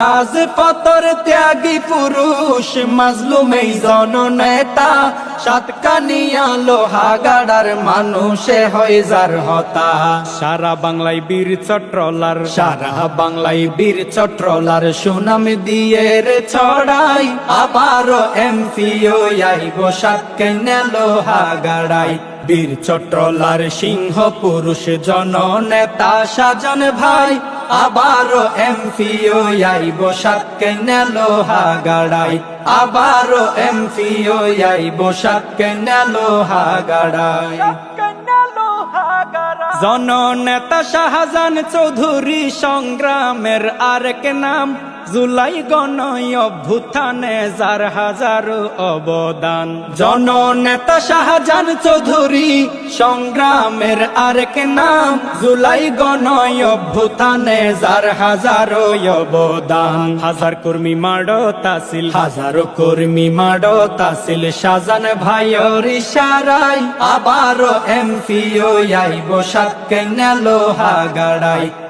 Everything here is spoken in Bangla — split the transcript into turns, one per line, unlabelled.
আজ পতর ত্যাগী পুরুষ মাজলুম এই জননেতা। সাতকানিয়া লোহা গাড়ার মানুষে হয় যার হতা।
সারা বাংলায় বীর চট্রলার।
সারা বাংলায় বীর চট্রলার সুনাম দিয়ে রে ছড়াই। আবারও এমপিও আইব সাতকানিয়া লোহা গাড়াই বীর চট্রলার সিংহ পুরুষ জননেতা সাজন ভাই। আবারও এমপিও আইব সাতকানিয়া হা গাড়াই আবারও এমপিও আইব সাতকানিয়া লোহা গাড়াই
জননেতা শাহজান চৌধুরী সংগ্রামের আরেক নাম জুলাই গণয় অভ্যুত্থানে যার হাজারো অবদান।
জননেতা শাহজান চৌধুরী সংগ্রামের আরেক নাম, জুলাই গণয় অভ্যুত্থানে যার হাজারো অবদান।
হাজার কর্মী মাড়ো তাসিল
হাজারো কর্মী মাডো তাসিল শাহজান ভাইয়ের ইশারায় আবারও এমপিও আইব সাত লোহা গাড়াই